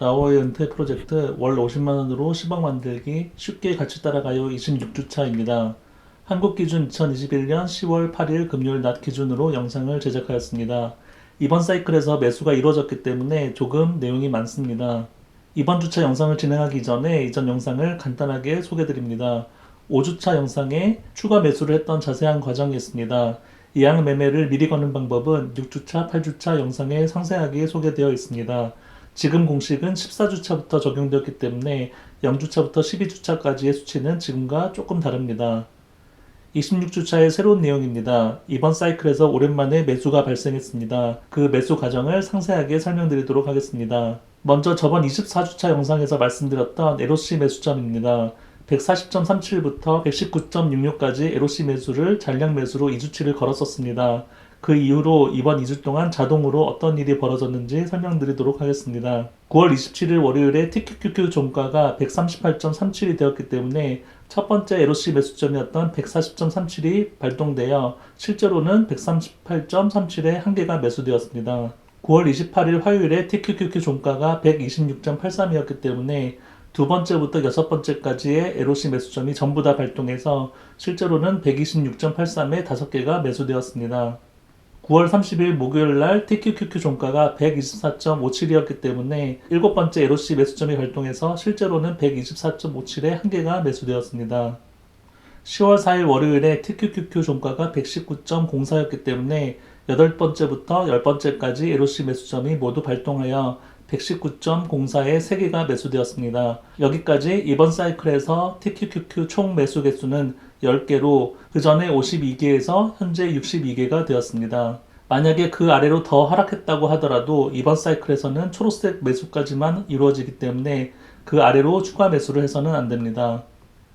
라오의 은퇴 프로젝트 월 50만 원으로 10억 만들기 쉽게 같이 따라가요 26주차입니다. 한국 기준 2021년 10월 8일 금요일 낮 기준으로 영상을 제작하였습니다. 이번 사이클에서 매수가 이루어졌기 때문에 조금 내용이 많습니다. 이번 주차 영상을 진행하기 전에 이전 영상을 간단하게 소개드립니다. 5주차 영상에 추가 매수를 했던 자세한 과정이 있습니다. 이항 매매를 미리 거는 방법은 6주차, 8주차 영상에 상세하게 소개되어 있습니다. 지금 공식은 14주차부터 적용되었기 때문에 0주차부터 12주차까지의 수치는 지금과 조금 다릅니다. 26주차의 새로운 내용입니다. 이번 사이클에서 오랜만에 매수가 발생했습니다. 그 매수 과정을 상세하게 설명드리도록 하겠습니다. 먼저 저번 24주차 영상에서 말씀드렸던 에로시 매수점입니다. 140.37부터 119.66까지 에로시 매수를 잔량 매수로 2주치를 걸었었습니다. 그 이후로 이번 2주 동안 자동으로 어떤 일이 벌어졌는지 설명드리도록 하겠습니다. 9월 27일 월요일에 TQQQ 종가가 138.37이 되었기 때문에 첫 번째 에로시 매수점이었던 140.37이 발동되어 실제로는 138.37의 한계가 매수되었습니다. 9월 28일 화요일에 TQQQ 종가가 126.83이었기 때문에 두 번째부터 여섯 번째까지의 에로시 매수점이 전부 다 발동해서 실제로는 126.83의 다섯 개가 매수되었습니다. 9월 30일 목요일 날 TQQQ 종가가 124.57이었기 때문에 일곱 번째 에로시 매수점이 발동해서 실제로는 124.57의 한 개가 매수되었습니다. 10월 4일 월요일에 TQQQ 종가가 119.04였기 때문에 여덟 번째부터 열 번째까지 에로시 매수점이 모두 발동하여 119.04의 3개가 매수되었습니다. 여기까지 이번 사이클에서 TQQQ 총 매수 개수는 10개로 그 전에 52개에서 현재 62개가 되었습니다. 만약에 그 아래로 더 하락했다고 하더라도 이번 사이클에서는 초록색 매수까지만 이루어지기 때문에 그 아래로 추가 매수를 해서는 안 됩니다.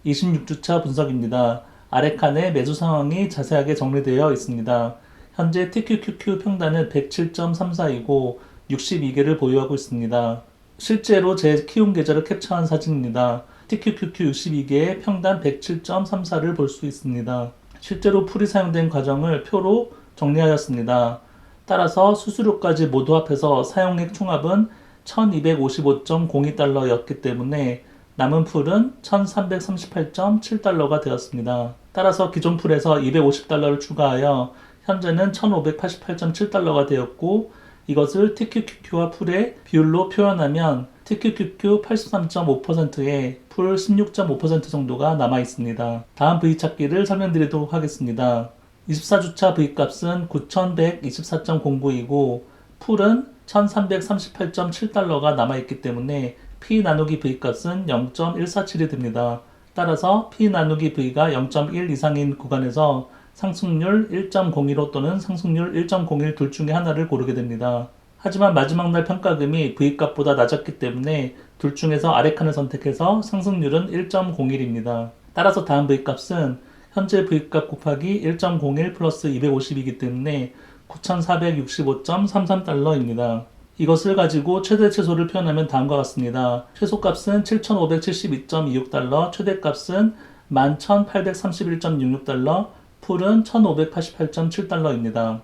26주차 분석입니다. 아래 칸에 매수 상황이 자세하게 정리되어 있습니다. 현재 TQQQ 평단은 107.34이고 62개를 보유하고 있습니다. 실제로 제 키움 계좌를 캡처한 사진입니다. TQQQ 62개의 평단 107.34를 볼 수 있습니다. 실제로 풀이 사용된 과정을 표로 정리하였습니다. 따라서 수수료까지 모두 합해서 사용액 총합은 1255.02달러였기 때문에 남은 풀은 1338.7달러가 되었습니다. 따라서 기존 풀에서 250달러를 추가하여 현재는 1588.7달러가 되었고 이것을 TQQQ와 풀의 비율로 표현하면 TQQQ 83.5%에 풀 16.5% 정도가 남아 있습니다. 다음 V 찾기를 설명드리도록 하겠습니다. 24주차 V 값은 9124.09이고 풀은 1338.7달러가 남아 있기 때문에 P 나누기 V 값은 0.147이 됩니다. 따라서 P 나누기 V가 0.1 이상인 구간에서 상승률 1.01호 또는 상승률 1.01 둘 중에 하나를 고르게 됩니다. 하지만 마지막 날 평가금이 V값보다 낮았기 때문에 둘 중에서 아래 칸을 선택해서 상승률은 1.01입니다. 따라서 다음 V값은 현재 V값 곱하기 1.01 플러스 250이기 때문에 9,465.33달러입니다. 이것을 가지고 최대 최소를 표현하면 다음과 같습니다. 최소값은 7,572.26달러, 최대값은 11,831.66달러, 풀은 1588.7달러입니다.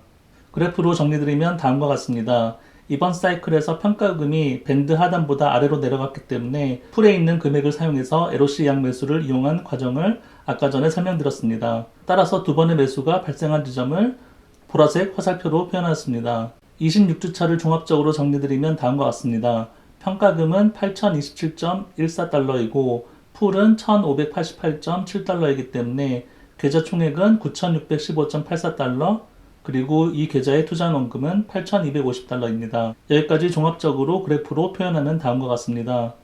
그래프로 정리드리면 다음과 같습니다. 이번 사이클에서 평가금이 밴드 하단보다 아래로 내려갔기 때문에 풀에 있는 금액을 사용해서 LOC 양 매수를 이용한 과정을 아까 전에 설명드렸습니다. 따라서 두 번의 매수가 발생한 지점을 보라색 화살표로 표현하였습니다. 26주차를 종합적으로 정리드리면 다음과 같습니다. 평가금은 8027.14달러이고 풀은 1588.7달러이기 때문에 계좌 총액은 9615.84달러, 그리고 이 계좌에 투자한 원금은 8,250달러입니다. 여기까지 종합적으로 그래프로 표현하면 다음과 같습니다.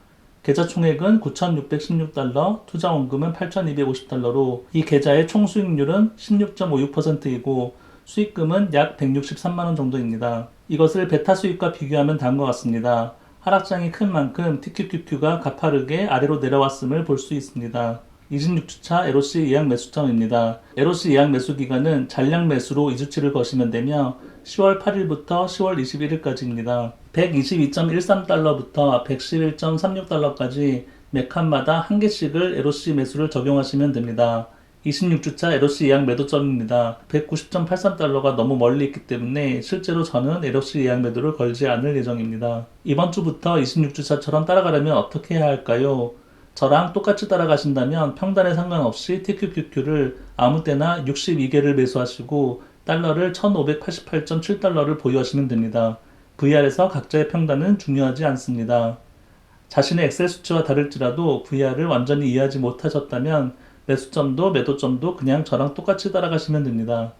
계좌 총액은 9,616달러, 투자 원금은 8,250달러로 이 계좌의 총 수익률은 16.56%이고 수익금은 약 163만원 정도입니다. 이것을 베타 수익과 비교하면 다음과 같습니다. 하락장이 큰 만큼 TQQQ가 가파르게 아래로 내려왔음을 볼 수 있습니다. 26주차 LOC 예약 매수점입니다. LOC 예약 매수 기간은 잔량 매수로 2주치를 거시면 되며 10월 8일부터 10월 21일까지입니다. 122.13달러부터 111.36달러까지 매 칸마다 한 개씩을 LOC 매수를 적용하시면 됩니다. 26주차 LOC 예약 매도점입니다. 190.83달러가 너무 멀리 있기 때문에 실제로 저는 LOC 예약 매도를 걸지 않을 예정입니다. 이번 주부터 26주차처럼 따라가려면 어떻게 해야 할까요? 저랑 똑같이 따라가신다면 평단에 상관없이 TQQQ를 아무 때나 62개를 매수하시고 달러를 1588.7달러를 보유하시면 됩니다. VR에서 각자의 평단은 중요하지 않습니다. 자신의 엑셀 수치와 다를지라도 VR을 완전히 이해하지 못하셨다면 매수점도 매도점도 그냥 저랑 똑같이 따라가시면 됩니다.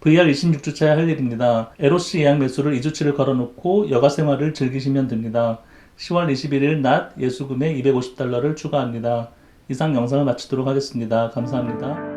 VR 26주차에 할 일입니다. LOC 예약 매수를 2주치를 걸어놓고 여가 생활을 즐기시면 됩니다. 10월 21일 낮 예수금에 250달러를 추가합니다. 이상 영상을 마치도록 하겠습니다. 감사합니다.